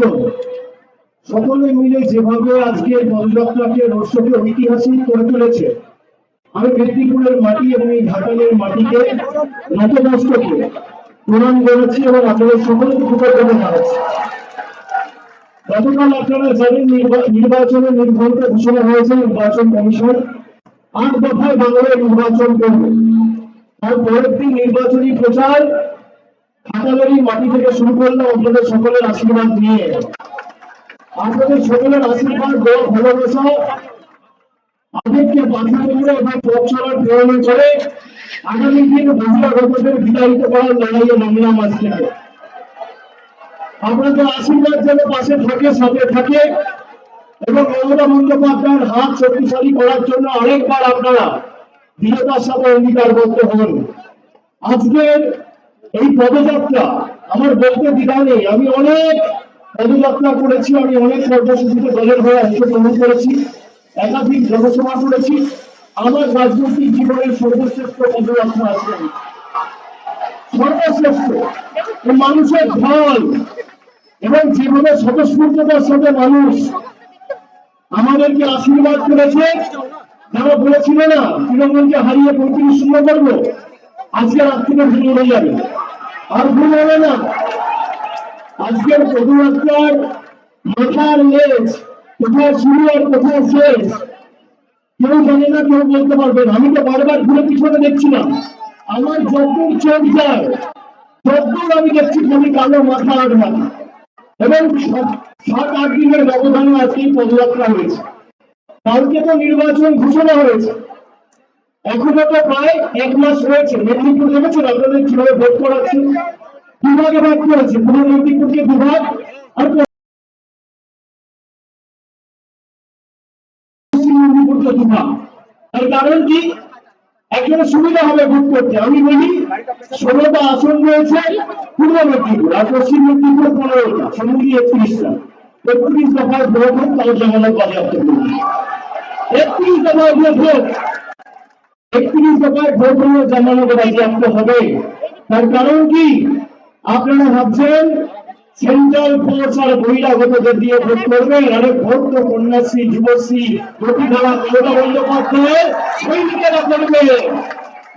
বছর সকলে মিলে যেভাবে আজকে পদযাত্রাকে রোডশোকে ঐতিহাসিক করে তুলেছে, আমি মেদিনীপুরের মাটি এবং এই ঘাটালের মাটিকে নতমস্তকে প্রণাম করেছি এবং আপনাদের সকলকে কৃতজ্ঞতা জানাচ্ছি। গতকাল আপনারা জানেন নির্বাচনের নির্ঘণ্ট ঘোষণা হয়েছে নির্বাচন কমিশন আট দফায় বাংলায় নির্বাচন করবে। আর পরের দিন নির্বাচনী প্রচার ঘাটালেরই মাটি থেকে শুরু করলাম আপনাদের সকলের আশীর্বাদ নিয়ে। আপনাদের সকলের আশীর্বাদ ভালোবাসা। আমাদেরকে বাধা করে এবং পথ চলার প্রেরণা করে আগামী দিন মহিলা বহিরাগতদের বিতাড়িত করার লড়াইয়ে নামলাম আজ থেকে আপনাদের আশীর্বাদ যেন পাশে থাকে, সাথে থাকে এবং মমতা বন্দ্যোপাধ্যায়ের হাত শক্তিশালী করার জন্য আরেকবার আপনারা দৃঢ়তার সাথে অঙ্গীকারবদ্ধ হন। আজকের এই পদযাত্রা আমার বলতে দ্বিধা নেই। আমি অনেক পদযাত্রা করেছি, আমি অনেক কর্মসূচিতে দলের হয়ে অংশগ্রহণ করেছি, একাধিক জনসভা করেছি। আমার রাজনৈতিক জীবনের সর্বশ্রেষ্ঠ পদযাত্রা আছে সর্বশ্রেষ্ঠ। মানুষের ঢল এবং যেভাবে স্বতঃস্ফূর্ততার সাথে মানুষ আমাদেরকে আশীর্বাদ করেছে, যারা বলেছিল না, তৃণমূলকে হারিয়ে পঁয়ত্রিশ শূন্য করব আজকে রাত থেকে ভুল উড়ে যাবে। আর ভুল হবে না। আজকের পদযাত্রার মাথার লেজ কোথায় শুরু আর কোথায় শেষ কেউ জানে না, কেউ বলতে পারবে না। আমি তো বারবার ঘুরে পিছনে দেখছিলাম। আমার যতদূর চোখ যায় যতদূর আমি দেখছি খালি কালো মাথা আর মাথা এবং সাত- আট দিনের ব্যবধানে আজকে পদযাত্রা হয়েছে। কালকে তো নির্বাচন ঘোষণা হয়েছে। এখনও তো প্রায় এক মাস হয়েছে মেদিনীপুর দেখেছেন আপনাদের কীভাবে ভোট করাচ্ছেন ভাগ করেছে। পূর্ব মেদিনীপুরকে সুবিধা হবে ভোট করতে। আমি বলি, ষোলোটা আসন রয়েছে পূর্ব মেদিনীপুর, আর পশ্চিম মেদিনীপুর পনেরোটা একত্রিশটা। একত্রিশ দফায় ভোট হোক, তাও জামানত বাজেয়াপ্ত করবে একত্রিশ দফায় ভোট একত্রিশ দফায় ভোট হলে জামানত বাজেয়াপ্ত হবে। তার কারণ কি? আপনারা ভাবছেন সেন্ট্রাল ফোর্স আর বহিরাগতদের দিয়ে ভোট করবেন আরে ভোট তো কন্যাশ্রী, যুবশ্রী প্রতিভারা মমতা বন্দ্যোপাধ্যায় সৈনিকেরা করবে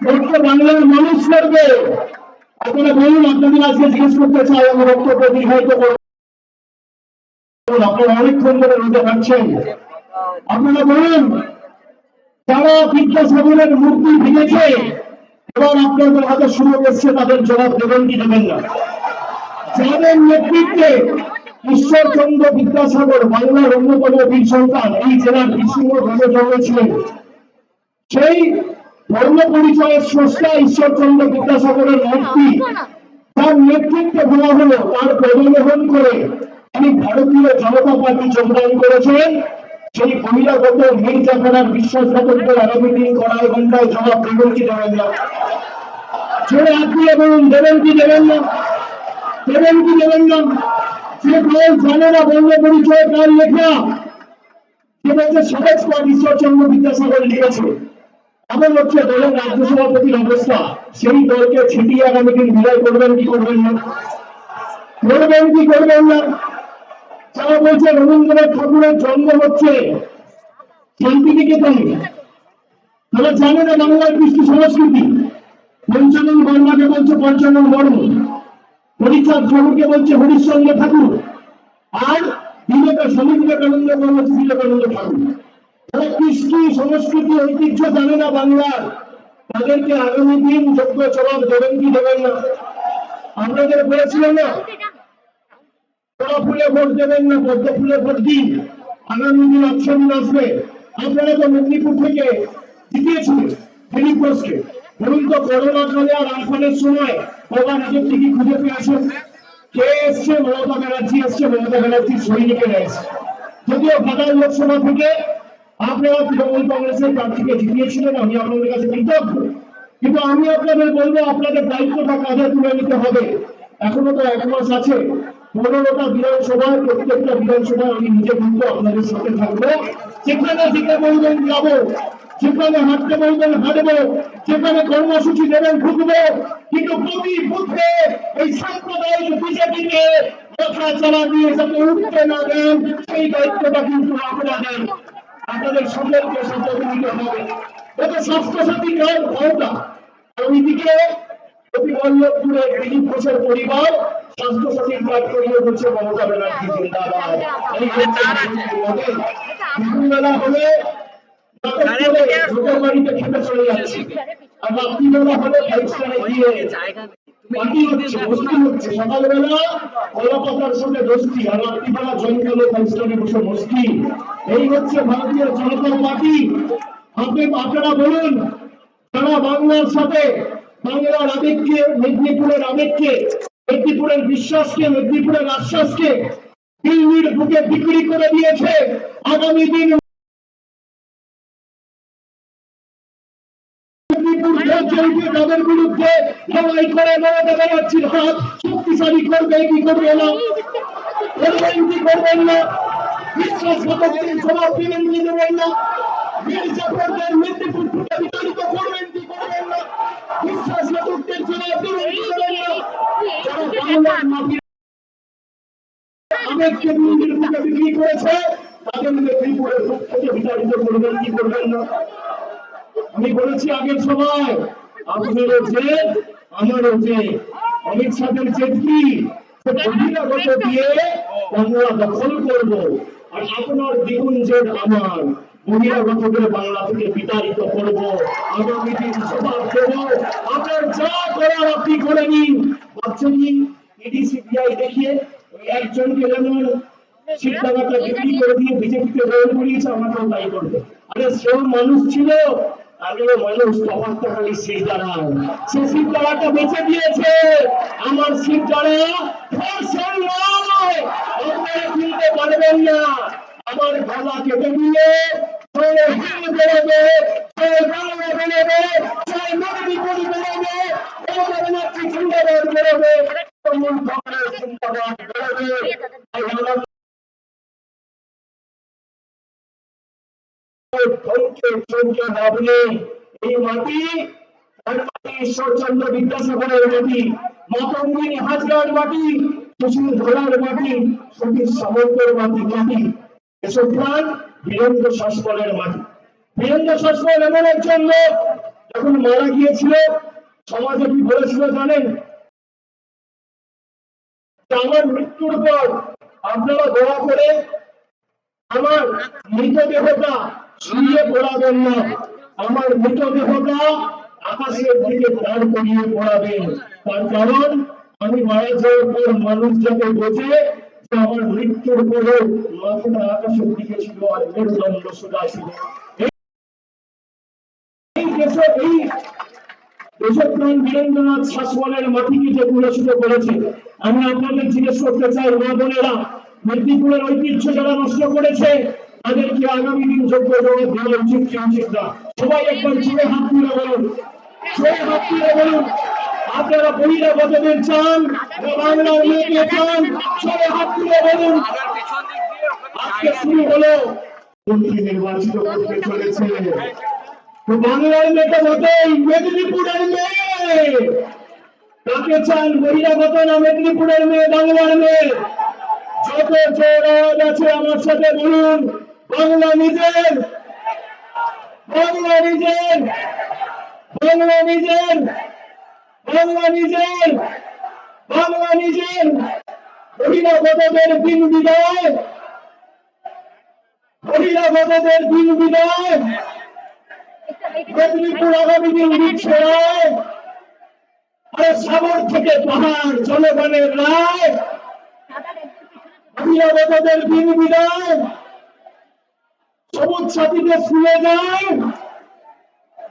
ভোট তো বাংলার মানুষ করবে। আপনারা বলুন, আপনাদের আজকে জিজ্ঞেস করতে চাই, আমার বক্তব্য দীর্ঘায়িত করব? আপনারা অনেকক্ষণ ধরে রোদে থাকছেন। আপনারা বলুন যারা মূর্তি ভেঙেছে, এবার আপনাদের হাতে সুযোগ এসছে তাদের জবাব দেবেন কি দেবেন না। যাদের নেতৃত্বে ঈশ্বরচন্দ্র বিদ্যাসাগর বাংলার অন্যতম বীর সন্তান, এই জেলার সেই ধর্ম পরিচয়ের ঈশ্বরচন্দ্র বিদ্যাসাগরের মূর্তি, তার নেতৃত্বে বলা হলো, তার করে ভারতীয় জনতা পার্টি যোগদান করেছেন সেই বহিরাগত মির্জাফানার বিশ্বাসঘাতকদের আগামী দিন কড়াই ঘন্টায় জবাব দেবেন কি না। ছেড়ে দেবেন কি দেবেন না দেবেন কি দেবেন না দল জানে না বঙ্গ পরিচয় কার লেখা। যে বলছে ঈশ্বরচন্দ্র বিদ্যাসাগর লিখেছে। হচ্ছে দলের রাজ্য সভাপতির অবস্থা। সেই দলকে ছিটিয়ে আগামী দিন বিদায় করবেন কি করবেন না? করবেন কি করবেন না? যারা বলছে, রবীন্দ্রনাথ ঠাকুরের জন্ম হচ্ছে তারা জানে না বাংলার কৃষ্টি সংস্কৃতি। পঞ্চানন বর্মাকে বলছে পঞ্চানন বর্ম। হরিচাঁদ ঠাকুরকে বলছে হরিশ্চন্দ্র ঠাকুর। আর বিবেকা স্বামী বিবেকানন্দ বলছে বিবেকানন্দ ঠাকুর। যারা কৃষ্টি, সংস্কৃতি, ঐতিহ্য জানে না বাংলার। তাদেরকে আগামী দিন যোগ্য জবাব দেবেন কি দেবেন না। আপনাদের বলেছিলেন না? জবা ফুলে ভোট দেবেন না পদ্ম ফুলে ভোট দিন। আগামী দিন দিন আসবে। আপনারা তো মেদিনীপুর থেকে জিতিয়েছিলেন ঘোষকে বলুন তো, করোনা কালে আর আমফানের সময় বাবা নিজের থেকে খুঁজে পেয়েছেন কে এসছে? মমতা ব্যানার্জি এসছে, মমতা ব্যানার্জি সৈনিকেরা এসছে যদিও ঘাটাল লোকসভা থেকে আপনারা তৃণমূল কংগ্রেসের প্রার্থীকে জিতিয়েছিলেন, আমি আপনাদের কাছে কৃতজ্ঞ। কিন্তু আমি আপনাদের বলব, আপনাদের দায়িত্বটা কাঁধে তুলে নিতে হবে। এখনও তো এক মাস আছে। পনেরোটা বিধানসভায় প্রত্যেকটা বিধানসভায় আমি নিজে কিন্তু আপনাদের সাথে থাকব। যেখানে যেতে বলবেন যাব যেখানে হাঁটতে বলবেন হাঁটবো যেখানে কর্মসূচি দেবেন ঢুকবো, কিন্তু প্রতি বুথে এই সাম্প্রদায়িক বিজেপিকে কথা চালা দিয়ে যাতে উঠতে না দেন, সেই দায়িত্বটা কিন্তু আপনাদের আপনাদের সকলকে নিতে হবে। গত স্বাস্থ্যসাথী কার্ড ক্ষমতা আর ওইদিকে অতি বল্লভপুরের দিলীপ ঘোষের পরিবার এই হচ্ছে ভারতীয় জনতা পার্টি আপনি আপনারা বলুন বাংলার সাথে বাংলার আবেগকে মেদিনীপুরের আবেগকে মেদিনীপুরের বিশ্বাসকে মেদিনীপুরের আশ্বাসকে দিল্লির বুকে বিক্রি করে দিয়েছে। আগামী দিন তাদের শক্তিশালী দিল্লির বুকে বিক্রি করেছে, তাদের মেদিনীপুরের বুক থেকে বিতাড়িত করবেন কি করবেন না? আমি বলেছি আগের সময় আপনারও জেদ আমারও জেদ অমিত শাহের জেদ কি বহিরাগত দখল করব। আর আপনার দ্বিগুণ জেদ আমার বাংলা থেকে বিতাড়িত করব। আগামী দিন আপনার যা দেখিয়ে বেঁচে দিয়েছে আমার ফসল নয় না। আমার কেটে দিয়ে সে হিল বেরোবে সে বাংলা বেরোবে সে মেদিনীপুর বেরোবে মমতা ব্যানার্জি জিন্দাবাদ বেরোবে তৃণমূল কংগ্রেস জিন্দাবাদ বেরোবে তাই আমরা ধনকে লাভ এই মাটি ঈশ্বরচন্দ্র বিদ্যাসাগরের মাটি মাতঙ্গিনী হাজরার মাটি, সুশীল ধরার মাটি মাটি মাটি। এসব প্রাণ বীরেন্দ্র শাসনের মাটি। বীরেন্দ্র এমন একজন লোক, যখন মারা গিয়েছিল, সমাজে কি বলেছিল জানেন? আমার মৃত্যুর পর আপনারা দয়া করে আমার মৃতদেহটা শুয়ে পড়াবেন না আমার মৃতদেহটা আকাশের দিকে করিয়ে পড়াবেন তার কারণ, আমি মারা যাওয়ার পর মানুষ যাতে বোঝে যে আমার মৃত্যুর পরে মাথাটা আকাশের দিকে ছিল আর মেরুদণ্ড করেছে, আমি আপনাদের জিজ্ঞেস করতে চাই, মা বোনেরা, মেদিনীপুরের ঐতিহ্য যারা নষ্ট করেছে তাদেরকে আগামী দিন যোগ্য জবাব দেওয়া উচিত কি উচিত না সবাই একবার জুড়ে হাত তুলে বলুন হাত তুলে বলুন। আপনারা বহিরাগতদের চান না বাংলার মেয়েকে চান, সবাই হাত তুলে বলুন। আজকে শুরু হলো মন্ত্রী নির্বাচিত করতে চলেছে। তো বাংলার বটেই মেদিনীপুরের মেয়ে। কাকে চান না মেদিনীপুরের মেয়ে, বাংলার মেয়ে। যত জোর আছে আমার সাথে বলুন। বাংলা নিজের বাংলা নিজের বাংলা নিজের বাংলা নিজের বাংলা নিজের। বহিরাগতদের দিন বিদায় বহিরাগতদের দিন বিদায়। মেদিনীপুর আগামী দিন দিচ্ছে আরে সাগর থেকে পাহাড়, জনগণের রায়। অভিভাবকদের দিন বিদায়। সবুজ সাথীতে শুনে যায়।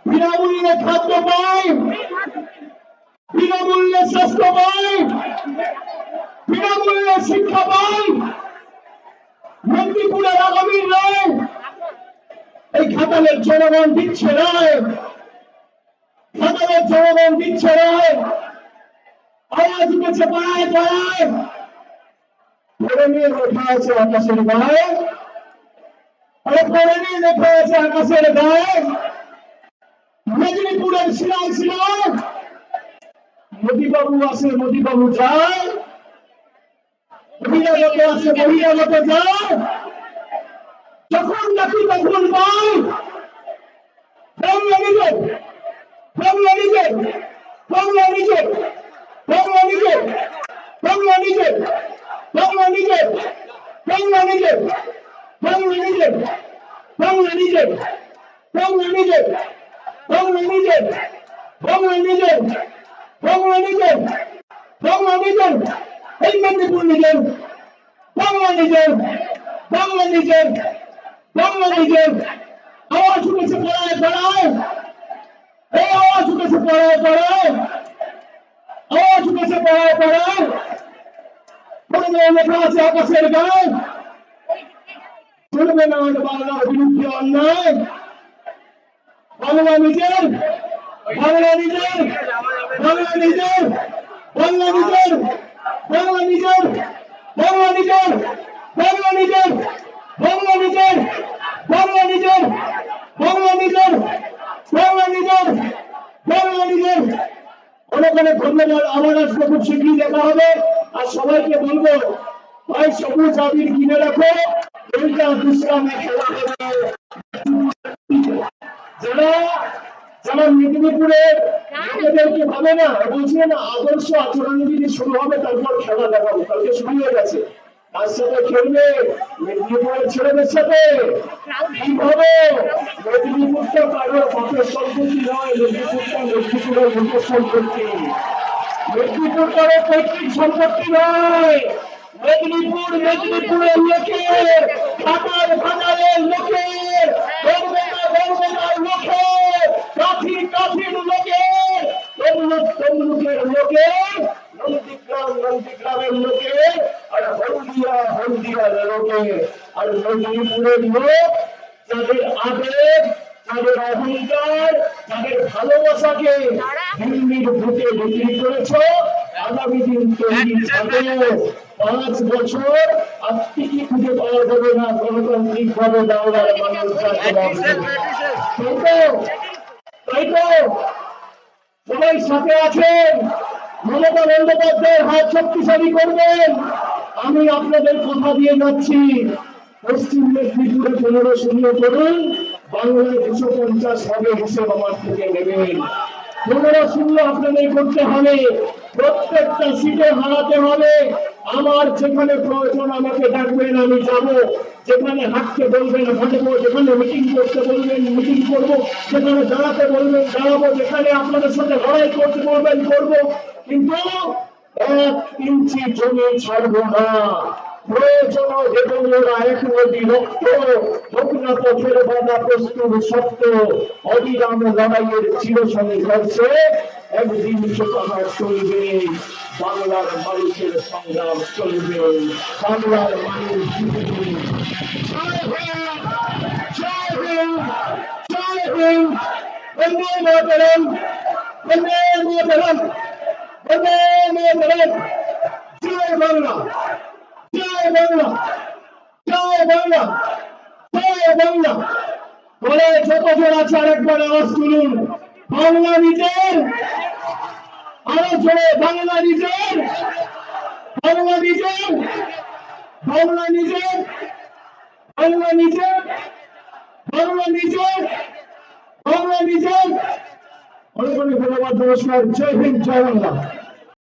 বিনামূল্যে খাদ্য পায়। বিনামূল্যে স্বাস্থ্য পায়। বিনামূল্যে শিক্ষা পায়। মেদিনীপুরের আগামীর রায় এই খাতালের জনগণ দিচ্ছে রায়। খাতালের জনগণ দিচ্ছে রায়। আওয়াজ উঠেছে পাড়ায় পাড়ায় ধরে নিয়ে লেখা আছে আকাশের গায়ে নিয়ে লেখা আছে আকাশের গায়ে মেদিনীপুরের শিলাল শিলাল মোদীবাবু আসে, মোদীবাবু যায়। বহিরাগত আছে বহিরাগত যাও যখন নাকি তখন নিজের বাংলা নিজের বাংলা নিজের বাংলা নিজের বাংলা নিজের বাংলা নিজের Tamam Recep. Tamam Recep. Tamam Recep. Tamam Recep. Tamam Recep. Tamam Recep. Tamam Recep. Elbette bulunacağım. Tamam Recep. Tamam Recep. Tamam Recep. Hava şubesi paraya paraya. Ey hava şubesi paraya paraya. Hava şubesi paraya paraya. Bunu da yapacağız. Yapacağız. গায়ে না বাংলার বিরুদ্ধে অন্যায় বাংলা নিজের বাংলা নিজের বাংলা নিজের বাংলা নিজের বাংলা নিজের বাংলা নিজের বাংলা নিজের বাংলা নিজের বাংলা নিজের বাংলা নিজের বাংলা নিজের বাংলা নিজের অনেক অনেক ধন্যবাদ আমার আজকে খুব শীঘ্রই দেখা হবে আর সবাইকে বলব ভাই সবুজ আবির কিনে রাখো এইটা বিশ্রামে খেলা হবে যারা যারা মেদিনীপুরে লোকেদেরকে ভাবে না বলছে না আদর্শ আচরণ যদি শুরু হবে তারপর খেলা দেখাবো কালকে শুরু হয়ে গেছে মেদিনীপুরের ছেলেদের সাথে সম্পত্তি নয় মেদিনীপুরটা মেদিনীপুরের সম্পত্তি মেদিনীপুর কারও পৈতৃক সম্পত্তি নয় মেদিনীপুর, মেদিনীপুরের লোকের ভাটার ভাটারের লোকের বনবেনা বনবেনার লোকের, কাঠি, কাঠির লোকের, তমলুক, তমলুকের লোকের আর হলদিয়া, হলদিয়ার লোকের। আর মেদিনীপুরের লোক, যাদের আবেগ তাদের অহংকার তাদের ভালোবাসাকে দিল্লির ভূতে বিক্রি করেছ। আগামী দিন তৈরি পাঁচ বছর আর টিকি খুঁজে পাওয়া যাবে না গণতান্ত্রিক ভাবে মানুষ তো? তাই তো? সবাই সাথে আছেন। মমতা বন্দ্যোপাধ্যায়ের হাত শক্তিশালী করবেন। আমি আপনাদের কথা দিয়ে যাচ্ছি। পশ্চিম মেদিনীপুরে পনেরো শূন্য করুন বাংলায় দুশো পঞ্চাশ হবে হিসেব আমার থেকে নেবেন পনেরো শূন্য আপনাদের করতে হবে। প্রত্যেকটা সিটে হারাতে হবে। আমার যেখানে প্রয়োজন আমাকে ডাকবেন, আমি যাব। যেখানে হাঁটতে বলবেন, হাঁটবো, যেখানে মিটিং করতে বলবেন মিটিং করব, যেখানে দাঁড়াতে বলবেন, দাঁড়াবো, যেখানে আপনাদের সাথে লড়াই করতে বলবেন, করব। কিন্তু এক ইঞ্চি জমি ছাড়বো না। প্রয়োজন দেবেন্দ্র এক নদী রক্ত ভগ্নপথের বাধা প্রস্তুত শক্ত অবিরাম লড়াইয়ের চিরসনে করছে একদিন সে কথা চলবে বাংলার মানুষের সংগ্রাম চলবে, বাংলার মানুষ জয় বাংলা। জয় বাংলা জয় বাংলা জয় বাংলা বলে যত জন আছে আরেকবার বাংলা নিজের অনেক অনেক ধন্যবাদ নমস্কার জয় হিন্দ, জয় বাংলা।